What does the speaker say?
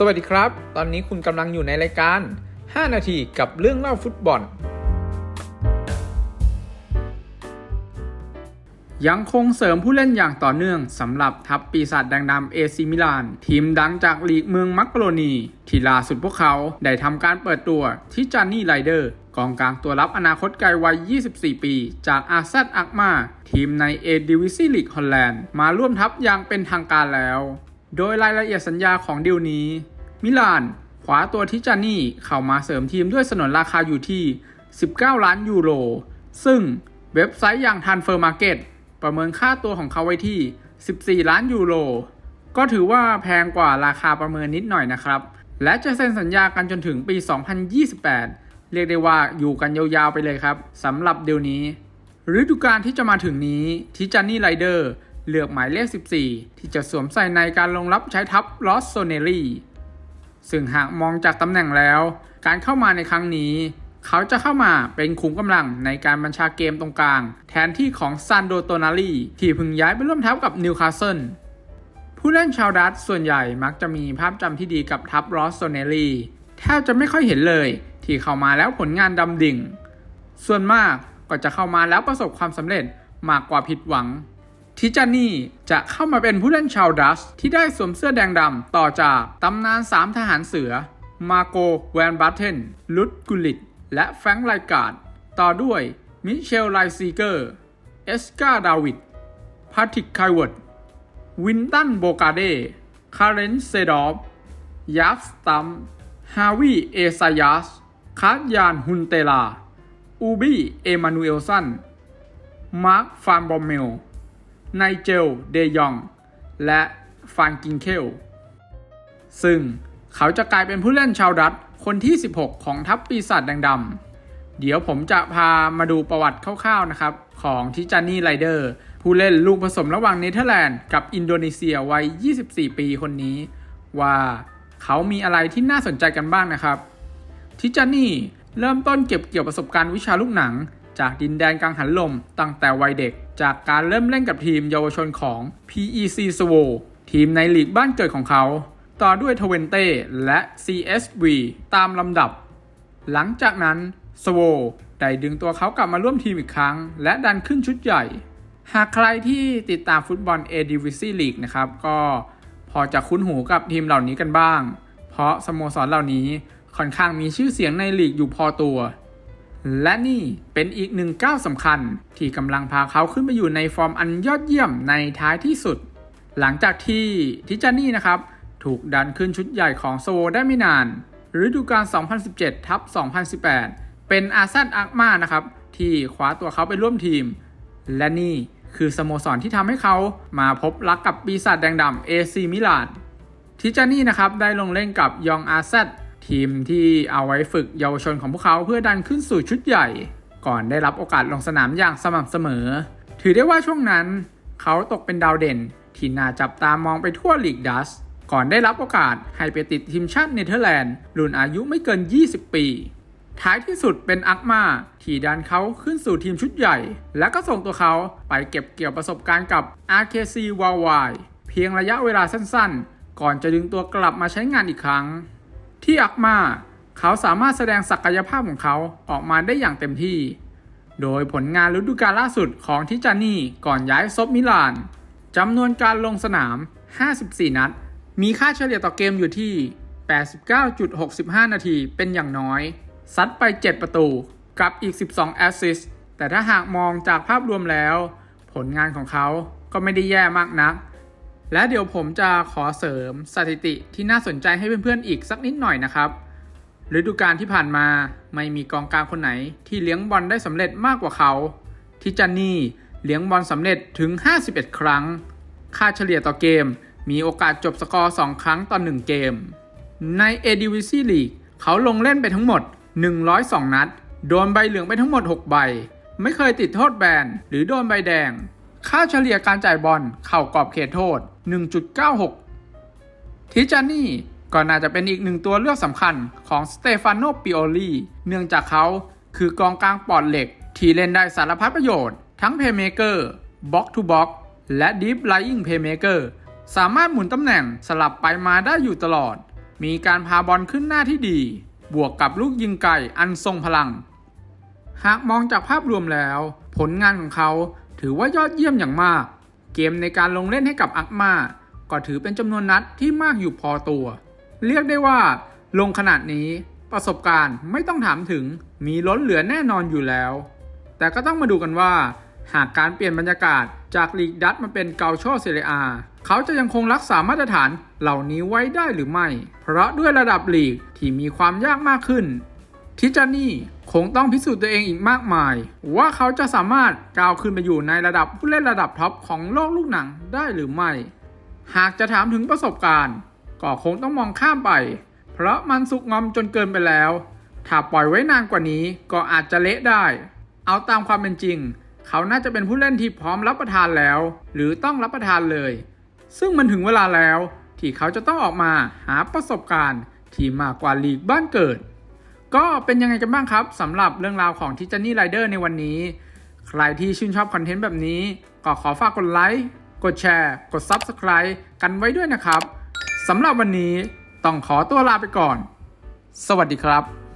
สวัสดีครับ ตอนนี้คุณกำลังอยู่ในรายการ 5 นาทีกับเรื่องเล่าฟุตบอล ยังคงเสริมผู้เล่นอย่างต่อเนื่องสำหรับทัพปีศาจแดงดำเอซิมิลาน ทีมดังจากลีกเมืองมักโกโรนี ที่ล่าสุดพวกเขาได้ทำการเปิดตัวที่จานนี่ไรเดอร์กองกลางตัวรับอนาคตไกลวัย 24 ปี จากอาซัดอักมา ทีมในเอดิวิซีลีกฮอลแลนด์ มาร่วมทัพอย่างเป็นทางการแล้ว โดยรายละเอียดสัญญาของดีลนี้ มิลานคว้าตัวทิจานี่เข้ามาเสริมทีมด้วยสนนราคาอยู่ที่ 19 ล้านยูโร ซึ่งเว็บไซต์อย่างทันเฟอร์มาร์เก็ตประเมินค่าตัวของเขาไว้ที่ 14 ล้านยูโร ก็ถือว่าแพงกว่าราคาประเมินนิดหน่อยนะครับ และจะเซ็นสัญญากันจนถึงปี 2028 เรียกได้ว่าอยู่กันยาวๆไปเลยครับสำหรับเดียวนี้ ฤดูกาลที่จะมาถึงนี้ทิจานี่ไรเดอร์เลือกหมายเลข 14 ที่จะสวมใส่ในการลงรับใช้ทัพลอสโซเนลี ซึ่งหากมองจากตำแหน่งแล้ว การเข้ามาในครั้งนี้ เขาจะเข้ามาเป็นขุมกำลังในการบัญชาเกมตรงกลาง แทนที่ของซานโดโตนาลีที่เพิ่งย้ายไปร่วมทัพกับนิวคาสเซิลผู้เล่นชาวดัตส่วนใหญ่มักจะมีภาพจำที่ดีกับทัพลอสโซเนลีแทบจะไม่ค่อยเห็นเลยที่เข้ามาแล้วผลงานดำดิ่ง ส่วนมากก็จะเข้ามาแล้วประสบความสำเร็จมากกว่าผิดหวัง ทิจานี่จะเข้ามาเป็นผู้เล่นชาวดัชที่ได้สวมเสื้อแดงดำต่อจากตำนาน 3 ทหารเสือ มาโกแวนบัตเทนลุดกุลิต และแฟรงค์ไลการ์ดต่อด้วยมิเชลไลซีเกอร์ เอสกาดาวิดพาติกไคเวิร์ดวินตันโบกาเดคาร์เรนเซดอฟยักสตัมฮาวีเอซายาสคาร์ยานฮุนเตลา อูบี้เอมานูเอลสัน มาร์ค ฟานบอมเมล ไนเจล เดยอง และฟานกิงเคล ซึ่งเขาจะกลายเป็นผู้เล่นชาวดัตช์คนที่ 16 ของทัพปีศาจแดงดำ เดี๋ยวผมจะพามาดูประวัติคร่าวๆนะครับ ของทิจานี่ไรเดอร์ ผู้เล่นลูกผสมระหว่างเนเธอร์แลนด์กับอินโดนีเซียวัย 24 ปีคนนี้ ว่าเขามีอะไรที่น่าสนใจกันบ้างนะครับ ทิจานี่เริ่มต้นเก็บเกี่ยวประสบการณ์วิชาลูกหนัง จากดินแดนกังหันลมตั้งแต่วัยเด็ก จากการเริ่มเล่นกับทีมเยาวชนของ PEC s w o ทีมในลีกบ้านเกิดของเขา ต่อด้วยทเวนเต้และ CSV ตามลำดับ หลังจากนั้นสโวได้ดึงตัวเขากลับมาร่วมทีมอีกครั้ง และดันขึ้นชุดใหญ่ หากใครที่ติดตามฟุตบอล A Division League นะครับ ก็พอจะคุ้นหูกับทีมเหล่านี้กันบ้าง เพราะสโมสรเหล่านี้ค่อนข้างมีชื่อเสียงในลีกอยู่พอตัว และนี่เป็นอีกหนึ่งก้าวสำคัญที่กำลังพาเขาขึ้นไปอยู่ในฟอร์มอันยอดเยี่ยมในท้ายที่สุด หลังจากที่ทิจานี่นะครับ ถูกดันขึ้นชุดใหญ่ของโซโวได้ไม่นานฤดูกาล 2017 ทับ 2018 เป็นอาซันอักมานะครับ ที่คว้าตัวเขาไปร่วมทีม และนี่คือสโมสรที่ทำให้เขามาพบรักกับปีศาจแดงดำเอซีมิลานทิจานี่นะครับได้ลงเล่นกับยองอาซัด ทีมที่เอาไว้ฝึกเยาวชนของพวกเขาเพื่อดันขึ้นสู่ชุดใหญ่ ก่อนได้รับโอกาสลงสนามอย่างสม่ำเสมอ ถือได้ว่าช่วงนั้น เขาตกเป็นดาวเด่น ที่น่าจับตามองไปทั่วลีกดัส ก่อนได้รับโอกาสให้ไปติดทีมชาติเนเธอร์แลนด์รุ่นอายุไม่เกิน 20 ปี ท้ายที่สุดเป็นอักมาที่ดันเขาขึ้นสู่ทีมชุดใหญ่ และก็ส่งตัวเขาไปเก็บเกี่ยวประสบการณ์กับ RKC w a l w i เพียงระยะเวลาสั้นๆ ก่อนจะดึงตัวกลับมาใช้งานอีกครั้ง ที่อักมาเขาสามารถแสดงศักยภาพของเขาออกมาได้อย่างเต็มที่ โดยผลงานฤดูกาลล่าสุดของทิจานี่ก่อนย้ายซบมิลานจำนวนการลงสนาม 54 นัด มีค่าเฉลี่ยต่อเกมอยู่ที่ 89.65 นาทีเป็นอย่างน้อย ซัดไป 7 ประตูกับอีก 12 แอสซิสต์แต่ถ้าหากมองจากภาพรวมแล้ว ผลงานของเขาก็ไม่ได้แย่มากนัก และเดี๋ยวผมจะขอเสริมสถิติที่น่าสนใจให้เพื่อนๆอีกสักนิดหน่อยนะครับฤดูกาลที่ผ่านมาไม่มีกองกลางคนไหน ที่เลี้ยงบอลได้สำเร็จมากกว่าเขาที่จันนี่เลี้ยงบอลสำเร็จถึง 51 ครั้ง ค่าเฉลี่ยต่อเกม มีโอกาสจบสกอร์ 2 ครั้งต่อ 1 เกม ใน a d v c League เขาลงเล่นไปทั้งหมด 102 นัด โดนใบเหลืองไปทั้งหมด 6 ใบ ไม่เคยติดโทษแบนหรือโดนใบแดง ค่าเฉลี่ยการจ่ายบอลเข้ากรอบเขตโทษ 1.96 ทิจานี่ก็น่าจะเป็นอีกหนึ่งตัวเลือกสำคัญของสเตฟานโนปิโอลีเนื่องจากเขาคือกองกลางปอดเหล็ก ที่เล่นได้สารพัดประโยชน์ ทั้งเพย์เมเกอร์บ็อกทูบ็อกและดีฟไล i ิงเพย์เมเกอร์สามารถหมุนตำแหน่งสลับไปมาได้อยู่ตลอด มีการพาบอลขึ้นหน้าที่ดี บวกกับลูกยิงไก่อันทรงพลัง หากมองจากภาพรวมแล้ว ผลงานของเขา ถือว่ายอดเยี่ยมอย่างมาก เกมในการลงเล่นให้กับอักมาก็ถือเป็นจำนวนนัดที่มากอยู่พอตัว เรียกได้ว่าลงขนาดนี้ประสบการณ์ไม่ต้องถามถึงมีล้นเหลือแน่นอนอยู่แล้ว แต่ก็ต้องมาดูกันว่า หากการเปลี่ยนบรรยากาศจากลีกดัตมาเป็นเกาโชเซเรียเขาจะยังคงรักษามาตรฐานเหล่านี้ไว้ได้หรือไม่ เพราะด้วยระดับลีกที่มีความยากมากขึ้น ทิจานี่คงต้องพิสูจน์ตัวเองอีกมากมาย ว่าเขาจะสามารถก้าวขึ้นไปอยู่ในระดับผู้เล่นระดับท็อปของโลกลูกหนังได้หรือไม่ หากจะถามถึงประสบการณ์ ก็คงต้องมองข้ามไป เพราะมันสุกงอมจนเกินไปแล้ว ถ้าปล่อยไว้นานกว่านี้ก็อาจจะเละได้ เอาตามความเป็นจริง เขาน่าจะเป็นผู้เล่นที่พร้อมรับประทานแล้ว หรือต้องรับประทานเลย ซึ่งมันถึงเวลาแล้วที่เขาจะต้องออกมาหาประสบการณ์ที่มากกว่าลีกบ้านเกิด ก็เป็นยังไงกันบ้างครับสำหรับเรื่องราวของทิจานี่ไรเดอร์ในวันนี้ ใครที่ชื่นชอบคอนเทนต์แบบนี้ก็ขอฝากกดไลค์กดแชร์ กด Subscribe กันไว้ด้วยนะครับสำหรับวันนี้ต้องขอตัวลาไปก่อน สวัสดีครับ